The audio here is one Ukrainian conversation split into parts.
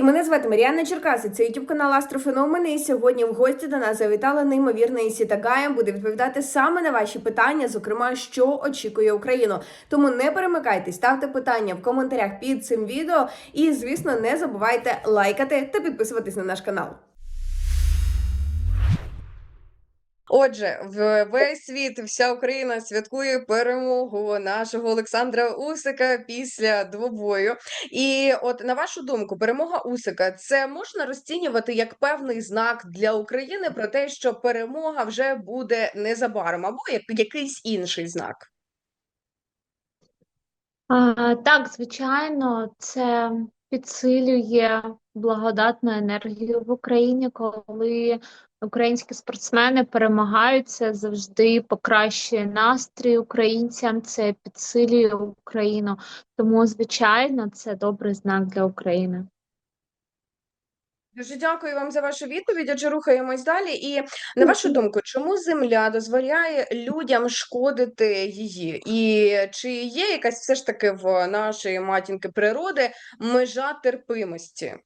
Привіт, мене звати Маріанна Черкаси. Це YouTube канал Астрофеномени. І сьогодні в гості до нас завітала неймовірна Ісіта Гая. Буде відповідати саме на ваші питання, зокрема, що очікує Україну. Тому не перемикайтесь, ставте питання в коментарях під цим відео. І, звісно, не забувайте лайкати та підписуватись на наш канал. Отже, в весь світ, вся Україна святкує перемогу нашого Олександра Усика після двобою. І от на вашу думку, перемога Усика це можна розцінювати як певний знак для України про те, що перемога вже буде незабаром, або як якийсь інший знак. А, Так, звичайно, це підсилює благодатну енергію в Україні, коли українські спортсмени перемагають, це завжди покращує настрій українцям, це підсилює Україну. Тому, звичайно, це добрий знак для України. Дуже дякую вам за вашу відповідь. Отже, рухаємось далі. І на вашу думку, чому земля дозволяє людям шкодити її? І чи є якась все ж таки в нашої матінки природи межа терпимості?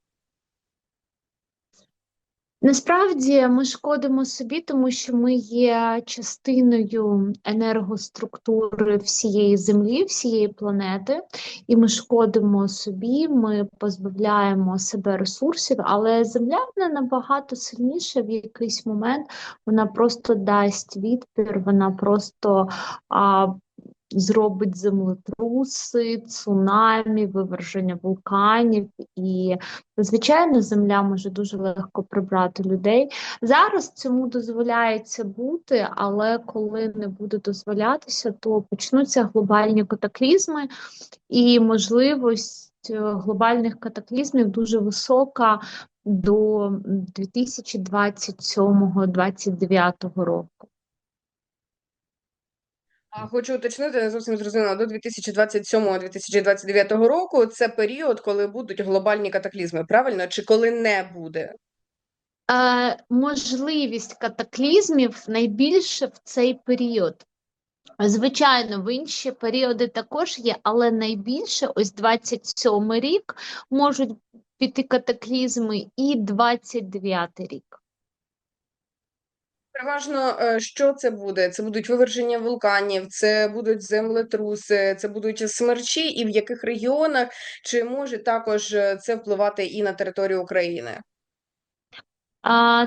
Насправді ми шкодимо собі, тому що ми є частиною енергоструктури всієї землі, всієї планети, і ми шкодимо собі, ми позбавляємо себе ресурсів, але земля вона набагато сильніша в якийсь момент. Вона просто дасть відпір, вона просто а, зробить землетруси, цунамі, виверження вулканів, і звичайно, земля може дуже легко прибрати людей. Зараз цьому дозволяється бути, але коли не буде дозволятися, то почнуться глобальні катаклізми і можливість е, глобальних катаклізмів дуже висока до 2027-2029 року. Хочу уточнити, не зовсім зрозуміло, до 2027-2029 року це період, коли будуть глобальні катаклізми, правильно? Чи коли не буде? Е, можливість катаклізмів найбільше в цей період. Звичайно, в інші періоди також є, але найбільше, ось 27 рік, можуть піти катаклізми, і 29 рік. Переважно, е, що це буде? Це будуть виверження вулканів, це будуть землетруси, це будуть смерчі, і в яких регіонах, чи може також е, це впливати і на територію України?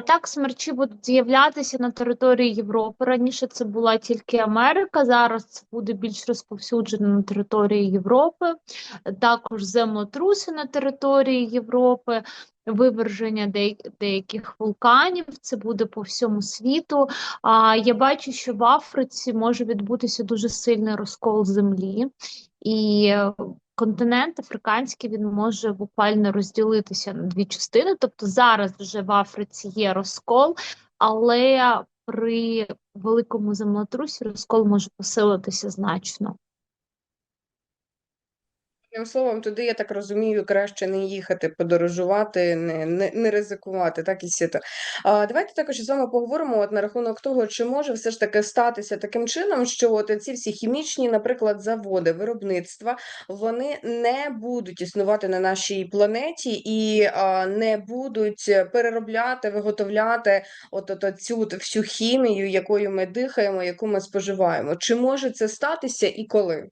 Так, смерчі будуть з'являтися на території Європи. Раніше це була тільки Америка, зараз це буде більш розповсюджено на території Європи, також землетруси на території Європи, виверження деяких вулканів, це буде по всьому світу. А, я бачу, що в Африці може відбутися дуже сильний розкол землі. І континент африканський він може буквально розділитися на дві частини. Тобто зараз вже в Африці є розкол, але при великому землетрусі розкол може посилитися значно. Одним словом, туди, я так розумію, краще не їхати, подорожувати, не, не, не ризикувати, так і сіто. А, давайте також з вами поговоримо от на рахунок того, чи може все ж таки статися таким чином, що от ці всі хімічні, наприклад, заводи, виробництва, вони не будуть існувати на нашій планеті і а, не будуть переробляти, виготовляти от, от, от цю всю хімію, якою ми дихаємо, яку ми споживаємо. Чи може це статися і коли?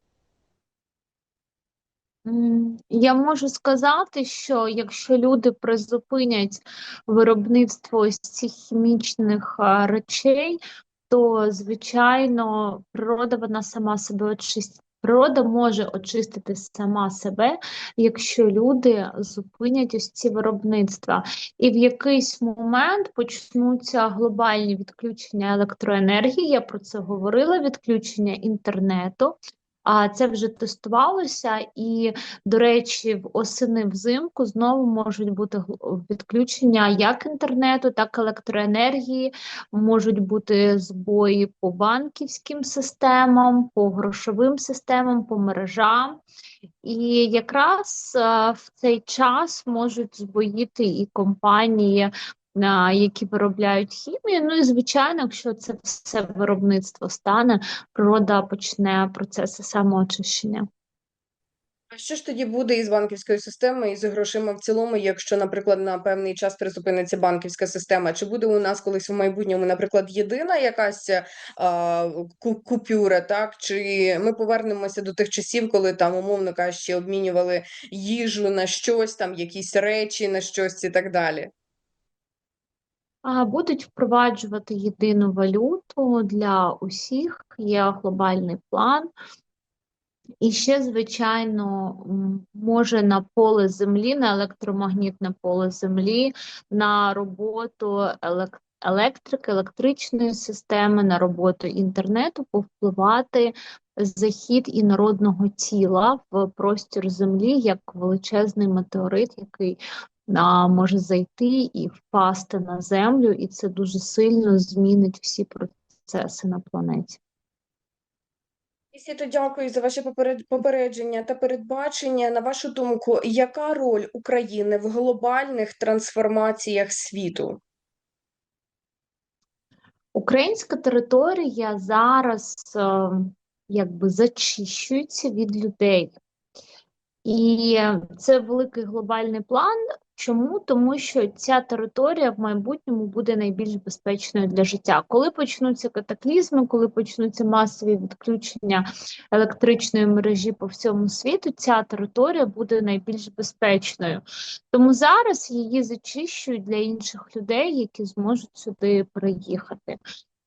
Я можу сказати, що якщо люди призупинять виробництво цих хімічних речей, то звичайно природа вона сама себе очистить. Природа може очистити сама себе, якщо люди зупинять ось ці виробництва. І в якийсь момент почнуться глобальні відключення електроенергії. Я про це говорила, відключення інтернету. А це вже тестувалося, і, до речі, в осени взимку знову можуть бути відключення як інтернету, так і електроенергії, можуть бути збої по банківським системам, по грошовим системам, по мережам. І якраз в цей час можуть збоїти і компанії, які виробляють хімію. Ну і звичайно, якщо це все виробництво стане, природа почне процеси самоочищення. А що ж тоді буде із банківською системою і з грошима в цілому, якщо, наприклад, на певний час призупиниться банківська система? Чи буде у нас колись в майбутньому, наприклад, єдина якась а, купюра, так? Чи ми повернемося до тих часів, коли там, умовно кажучи, обмінювали їжу на щось, там якісь речі на щось і так далі? Будуть впроваджувати єдину валюту для усіх, є глобальний план. І ще, звичайно, може на поле землі, на електромагнітне поле землі, на роботу електрики, електричної системи, на роботу інтернету повпливати захід інородного тіла в простір землі як величезний метеорит, який а, може зайти і впасти на землю, і це дуже сильно змінить всі процеси на планеті. Сіто, дякую за ваше попередження та передбачення. На вашу думку, яка роль України в глобальних трансформаціях світу? Українська територія зараз е, якби зачищується від людей. І це великий глобальний план. Чому? Тому що ця територія в майбутньому буде найбільш безпечною для життя. Коли почнуться катаклізми, коли почнуться масові відключення електричної мережі по всьому світу, ця територія буде найбільш безпечною. Тому зараз її зачищують для інших людей, які зможуть сюди приїхати.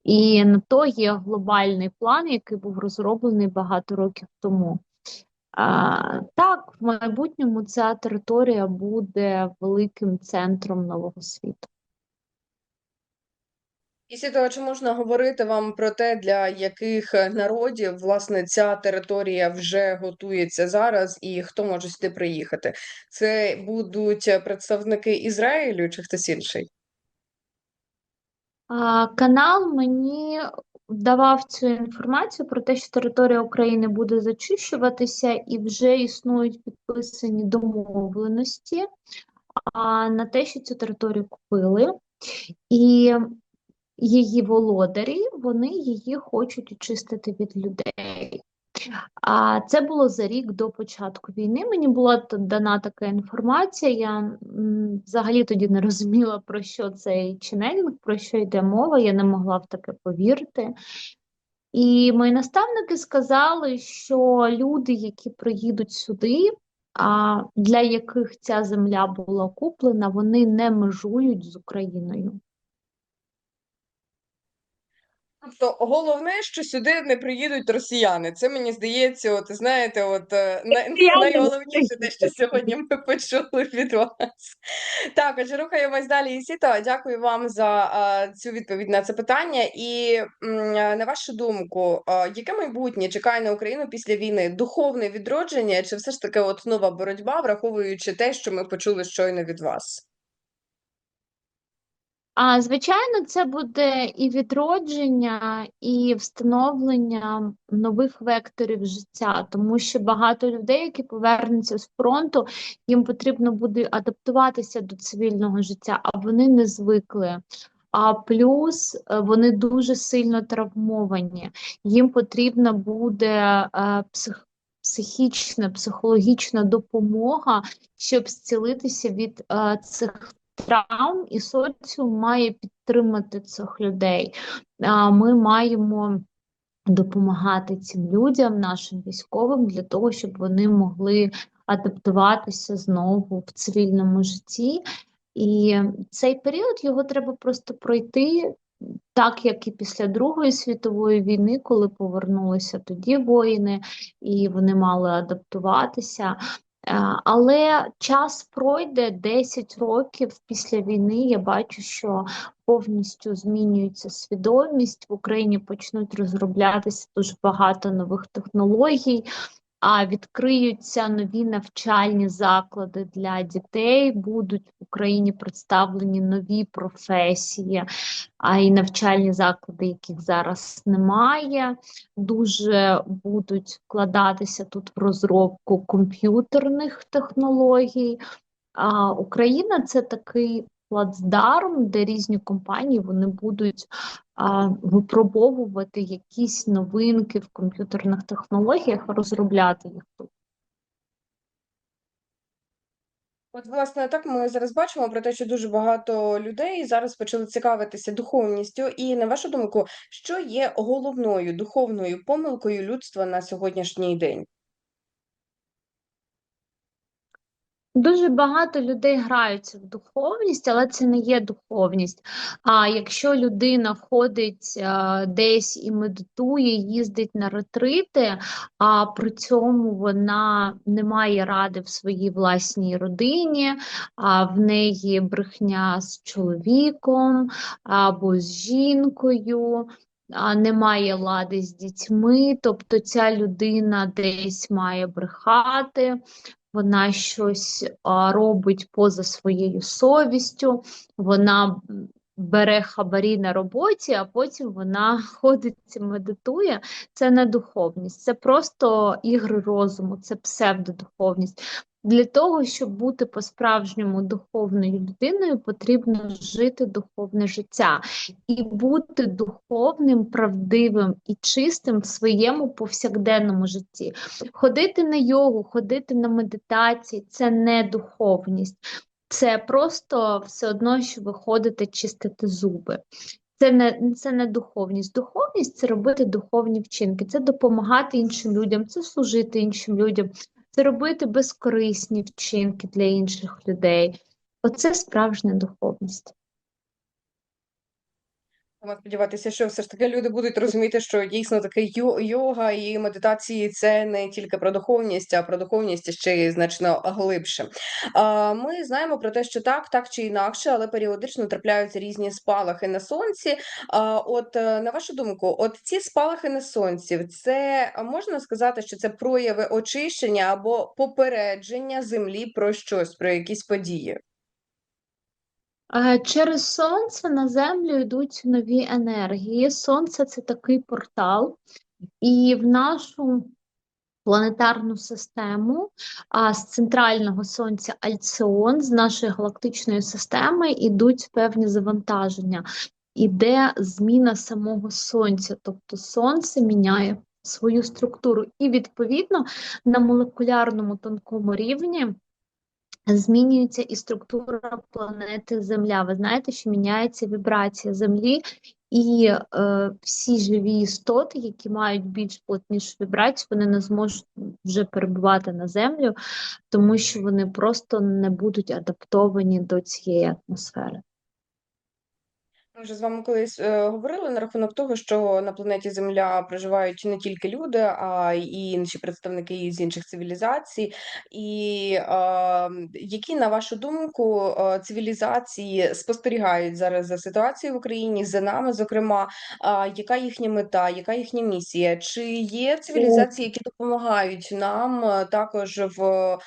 І на то є глобальний план, який був розроблений багато років тому. А, так, в майбутньому ця територія буде великим центром нового світу. Після того, чи можна говорити вам про те, для яких народів власне ця територія вже готується зараз, і хто може сюди приїхати? Це будуть представники Ізраїлю чи хтось інший? Канал мені давав цю інформацію про те, що територія України буде зачищуватися, і вже існують підписані домовленості а, на те, що цю територію купили. І її володарі, вони її хочуть очистити від людей. А це було за рік до початку війни. Мені була дана така інформація. Я взагалі тоді не розуміла, про що цей ченелінг, про що йде мова. Я не могла в таке повірити. І мої наставники сказали, що люди, які приїдуть сюди, а для яких ця земля була куплена, вони не межують з Україною. Тобто головне, що сюди не приїдуть росіяни. Це мені здається, от знаєте, от е, най- найголовніше те, що сьогодні ми почули від вас. Так, отже, рухаємось далі. Ісіто, дякую вам за е, цю відповідь на це питання. І м, е, на вашу думку, е, яке майбутнє чекає на Україну після війни? Духовне відродження, чи все ж таки от нова боротьба, враховуючи те, що ми почули щойно від вас? А звичайно, це буде і відродження, і встановлення нових векторів життя, тому що багато людей, які повернуться з фронту, їм потрібно буде адаптуватися до цивільного життя, а вони не звикли. А плюс е, вони дуже сильно травмовані. Їм потрібна буде е, псих, психічна, психологічна допомога, щоб зцілитися від е, цих травм, і соціум має підтримати цих людей. Ми маємо допомагати цим людям, нашим військовим, для того, щоб вони могли адаптуватися знову в цивільному житті. І цей період його треба просто пройти. Так як і після Другої світової війни, коли повернулися тоді воїни, і вони мали адаптуватися. Е, Але час пройде 10 років після війни. Я бачу, що повністю змінюється свідомість. В Україні почнуть розроблятися дуже багато нових технологій, а відкриються нові навчальні заклади для дітей. Будуть в Україні представлені нові професії, а й навчальні заклади, яких зараз немає дуже будуть вкладатися тут в розробку комп'ютерних технологій. А Україна це такий плацдарм, де різні компанії вони будуть а, випробовувати якісь новинки в комп'ютерних технологіях, розробляти їх тут. От, власне, так ми зараз бачимо про те, що дуже багато людей зараз почали цікавитися духовністю. І на вашу думку, що є головною духовною помилкою людства на сьогоднішній день? Дуже багато людей граються в духовність, але це не є духовність. А якщо людина ходить е, десь і медитує, їздить на ретрити, а при цьому вона не має ради в своїй власній родині, а в неї брехня з чоловіком або з жінкою. А немає лади з дітьми, тобто ця людина десь має брехати, вона щось робить поза своєю совістю, вона бере хабарі на роботі, а потім вона ходить і медитує. Це не духовність, це просто ігри розуму, це псевдодуховність. Для того, щоб бути по-справжньому духовною людиною, потрібно жити духовне життя і бути духовним, правдивим і чистим в своєму повсякденному житті. Ходити на йогу, ходити на медитації це не духовність, це просто все одно, що ви ходите чистити зуби. Це не, це не духовність. Духовність це робити духовні вчинки, це допомагати іншим людям, це служити іншим людям, це робити безкорисні вчинки для інших людей. Оце справжня духовність. Сподіватися, що все ж таки люди будуть розуміти, що дійсно таке йо- йога і медитації це не тільки про духовність, а про духовність ще й значно глибше. Ми знаємо про те, що так, так чи інакше, але періодично трапляються різні спалахи на сонці. От е, на вашу думку, от ці спалахи на сонці, це можна сказати, що це прояви очищення або попередження землі про щось, про якісь події? Через сонце на землю йдуть нові енергії. Сонце це такий портал, і в нашу планетарну систему а з центрального сонця Альціон, з нашої галактичної системи, йдуть певні завантаження. Іде зміна самого сонця, тобто сонце міняє свою структуру, і відповідно на молекулярному тонкому рівні. Змінюється і структура планети Земля. Ви знаєте, що міняється вібрація Землі, і е, всі живі істоти, які мають більш плотнішу вібрацію, вони не зможуть вже перебувати на землю, тому що вони просто не будуть адаптовані до цієї атмосфери. Ми вже з вами колись е, говорили на рахунок того, що на планеті Земля проживають не тільки люди, а й інші представники з інших цивілізацій. І е, які, на вашу думку, е, цивілізації спостерігають зараз за ситуацією в Україні, за нами, зокрема, е, яка їхня мета, яка їхня місія? Чи є цивілізації, які допомагають нам е, також в е,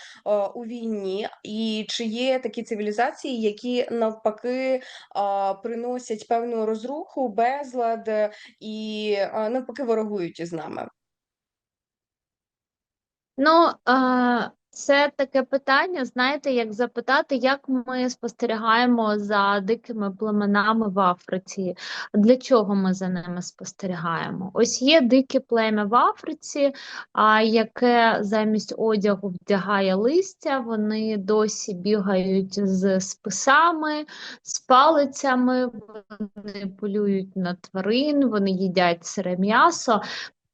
у війні? І чи є такі цивілізації, які навпаки а, приносять певну розруху, безлад е, і навпаки ворогують із нами. Ну, це таке питання, знаєте, як запитати, як ми спостерігаємо за дикими племенами в Африці, для чого ми за ними спостерігаємо? Ось є дике плем'я в Африці, а яке замість одягу вдягає листя, вони досі бігають з списами, з палицями, вони полюють на тварин, вони їдять сире м'ясо.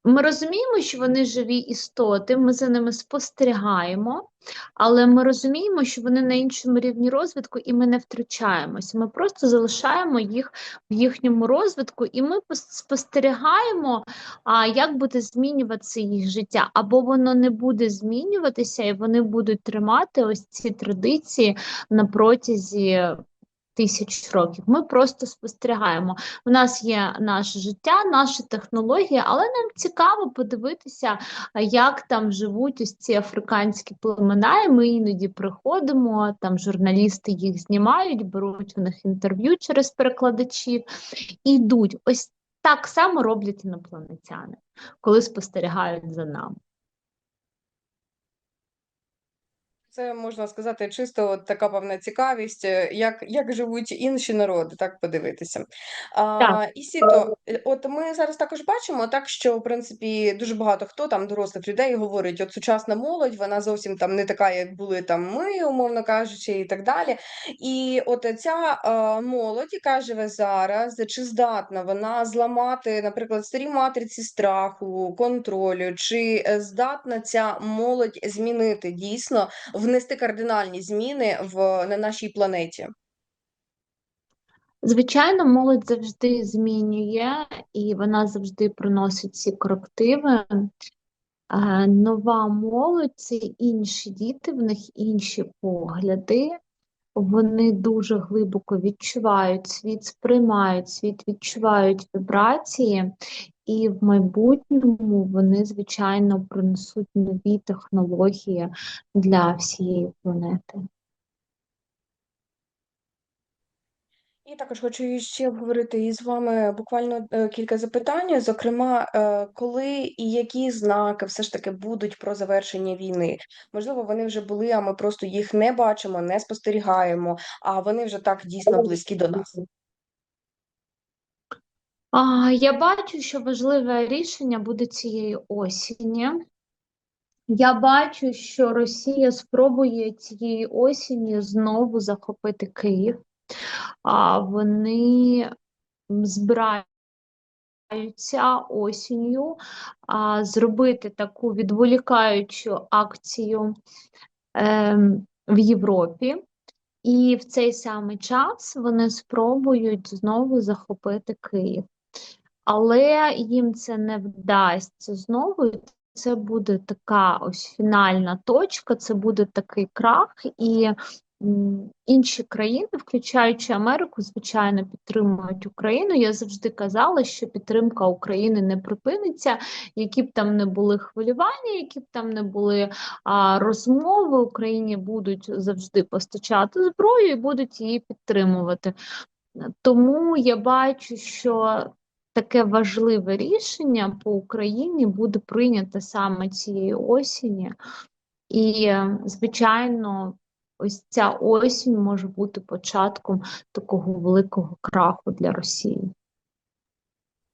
Ми розуміємо, що вони живі істоти, ми за ними спостерігаємо, але ми розуміємо, що вони на іншому рівні розвитку, і ми не втручаємося. Ми просто залишаємо їх в їхньому розвитку, і ми спостерігаємо, а, як буде змінюватися їх життя. Або воно не буде змінюватися, і вони будуть тримати ось ці традиції на протязі. Тисяч років. Ми просто спостерігаємо. У нас є наше життя, наші технології, але нам цікаво подивитися, як там живуть ось ці африканські племена. І ми іноді приходимо, там журналісти їх знімають, беруть в них інтерв'ю через перекладачів і йдуть. Ось так само роблять інопланетяни, коли спостерігають за нами. Це можна сказати, чисто от така певна цікавість, е, як, як живуть інші народи, так подивитися. А, Так. і сіто, е, от ми зараз також бачимо, так що в принципі дуже багато хто там дорослих людей говорить, от сучасна молодь, вона зовсім там не така, як були там ми, умовно кажучи, і так далі. І от ця е, молодь, яка живе зараз, чи здатна вона зламати, наприклад, старі матриці страху, контролю, чи е, здатна ця молодь змінити дійсно? Внести кардинальні зміни в на нашій планеті. Звичайно, молодь завжди змінює, і вона завжди приносить ці корективи. Нова молодь це інші діти, в них інші погляди. Вони дуже глибоко відчувають світ, сприймають світ, відчувають вібрації, і в майбутньому вони, звичайно, принесуть нові технології для всієї планети. І також хочу ще обговорити із вами буквально е, кілька запитань. Зокрема, е, коли і які знаки все ж таки будуть про завершення війни? Можливо, вони вже були, а ми просто їх не бачимо, не спостерігаємо, а вони вже так дійсно близькі до нас. А, я бачу, що важливе рішення буде цієї осені. Я бачу, що Росія спробує цієї осені знову захопити Київ. А вони збираються осінню а, зробити таку відволікаючу акцію ем, в Європі. І в цей самий час вони спробують знову захопити Київ. Але їм це не вдасться знову. Це буде така ось фінальна точка, це буде такий крах, і інші країни, включаючи Америку, звичайно, підтримують Україну. Я завжди казала, що підтримка України не припиниться, які б там не були хвилювання, які б там не були а, розмови, Україні будуть завжди постачати зброю і будуть її підтримувати. Тому я бачу, що таке важливе рішення по Україні буде прийнято саме цієї осені. І, звичайно, ось ця осінь може бути початком такого великого краху для Росії.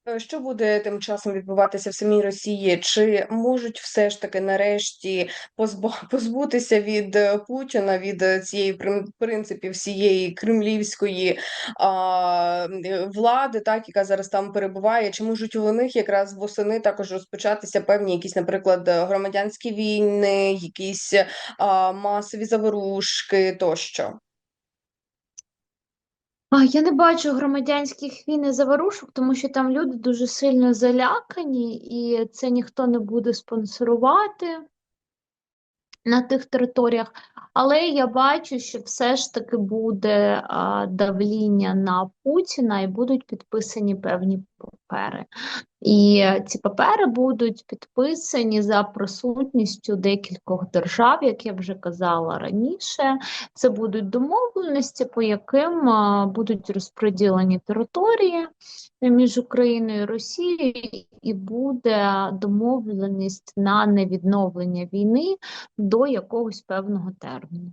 Е, Що буде тим часом відбуватися в самій Росії? Чи можуть все ж таки нарешті позбу- позбутися від е, Путіна, від е, цієї в принципі всієї кремлівської а, влади, так яка зараз там перебуває? Чи можуть у них якраз восени також розпочатися певні якісь, наприклад, громадянські війни, якісь а, масові заворушки тощо? А, Я не бачу громадянських війн і заворушок, тому що там люди дуже сильно залякані, і це ніхто не буде спонсорувати на тих територіях. Але я бачу, що все ж таки буде а, давління на Путіна і будуть підписані певні папери. І е, ці папери будуть підписані за присутністю декількох держав, як я вже казала раніше. Це будуть домовленості, по яким будуть розподілені території між Україною і Росією, і буде домовленість на невідновлення війни до якогось певного терміну.